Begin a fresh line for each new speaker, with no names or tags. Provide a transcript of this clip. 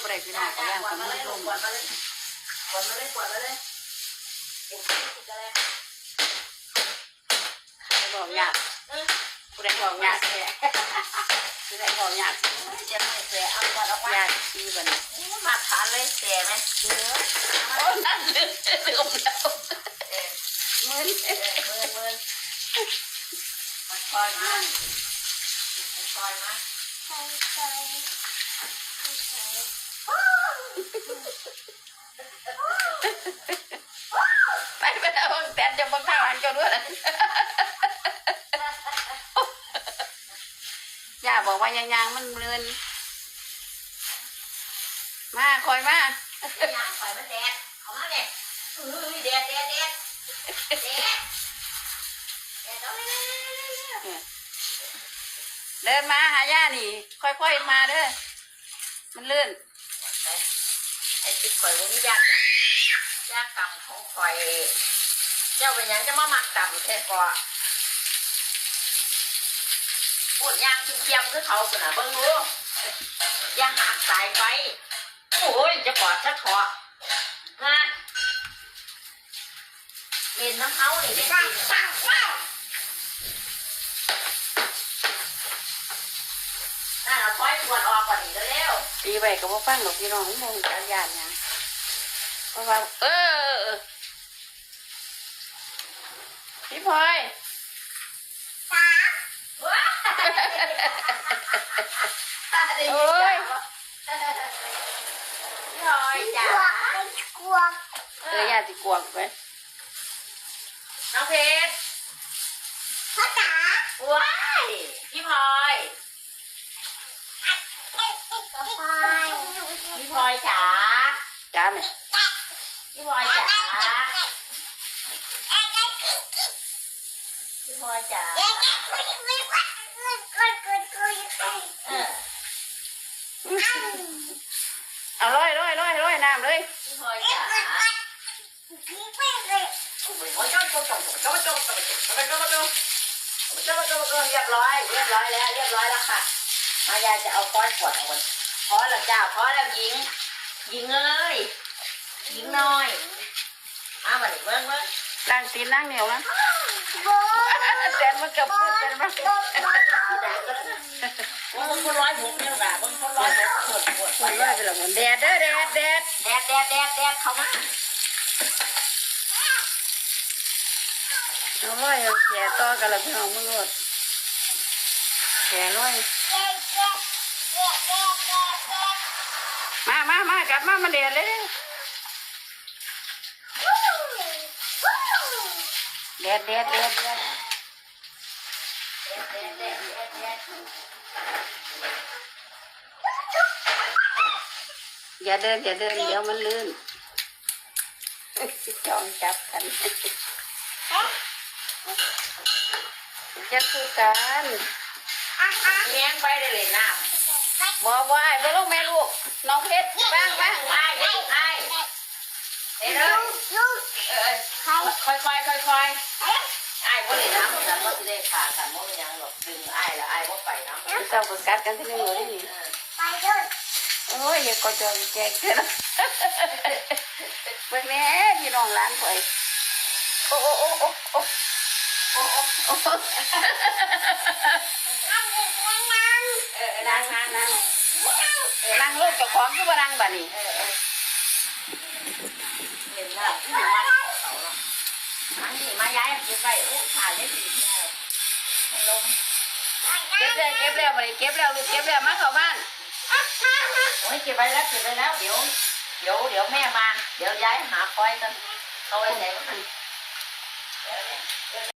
ไปได้พี่น้องก็ย่างกันมันลงกวดมา
เลยกวดมาเลยกวดมาเลยบอก
ยากผู้ใดบ
อกยากแท้ผู้ใดบอกยา
กเจ็บไม่แส
เอา
กวด
เอากวดยากชีบันมา
ทานเลยแสไหมเออนั่นเลืย บอกว่ายังยังมันเลือนมาคอยมา
ย่างไปมันแดดเอามาเนี่ยเฮ้ยแดดแดดแดดแดดแดดเอาเลย
เดินมาหาย่านี่ ค่อยๆมาเด้อมันเลื่อน
ไอ้ติดข่อยวันนี้ยากนะยากกรรมของข่อย เจ้าเป็นยังจะมามักกรรมแท้ก่อ ปวดยางเคียมๆคือเขาขนาดเบิ่งดูยางหักสายไฟโอ้ยจะกอดจะถอดนะเล่นน้ำเขานี่เล่นจริงว้าวว้านั่นเอาถอยปวดออกก่อนนี่เร็ว
ตีไปกับว่าฟังหรอกพี่น้องมองจักยานยังเพราะว่าเออพี่พลอย
ๆว้าว
โอ้ย
น้อยจ้ะ
เออย่าสิกวงไป
น้องเพชรว้ายพี่พลอยพี่พลอยจ๋า
จ้าไหม
พี่พลอยจ๋าพี่พลอยจ๋า เออ
เอาลอยลอยลอยลอยน้ำเลย
เรียบร้อยเรียบร้อยแล้ว เรียบร้อยแล้วค่ะมายายจะเอาค้อนขวดเอาไว้พอแล้วจ้าพอแล้วยิง ยิงเลยยิงน้อยเอามาดิเบิ้งเบิ้ง
ล้างตีนล้างเหนียวนะแตนมันกับมือแตนมัน
คนร้อยหกเนี่ยค่ะเบิ้งคนร้อย ปวดปว
มั
ด
นว่าไปหรอกมันแดดเด้อแดดแดด
แดดแดดแดดแดดเข้ามา
เอาร้อยเอาแก่ต่อกันละพี่น้องมึงรดแก่ร้อยมามามากัดมามันแดดเลยเด้อแดดแดดแดดแดด
แดดแดดแดดแดด
อย่าเดินอย่าเดินเดี๋ยวมันลื่นจองจับกันจะคือกัน
แง้งไปได้เลยน้
บอกว่าไอ้บ่ลูกแม่ลูกน้องเพชรบ้างบ้างำ
ไอ้ไอ้เฮ้ยเลยเออค่อยค่อยค่อยค่อยไอ้พวกนี้น้ำมันก็จะได้ขาดกันมันยังหรอกดึงไอ้ละไอ้พวกไปน้ำ
เจ้าก็กัดกันที่นี่เลยนี่ โอ้ยอย่าก็จะแจกเถอะเบิ่งแม่พี่น้องร้านข่อยโอ้โอ้โอ้โอ้โอ้โอ้โอ้เออนั่งนั่งนั่งนั่งลูกเจ้าของคือบ่นั่งบัดนี้
เออเออเห็นแล้วที่มันเขาเนาะมันนี่มาย้ายเก็บไว้โอ้ขาดได้ดีแล้วให้ลง
เก็บแล้วเก็บแล้วบัดนี้เก็บแล้วลูกเก็บแล้วมาเข้าบ้าน
โอ้ยเก็บไว้แล้วเก็บไว้แล้วเดี๋ยวเดี๋ยวเดี๋ยวแม่มา เดี๋ยวย้ายหาคอยกันเอาไว้ไหนวะ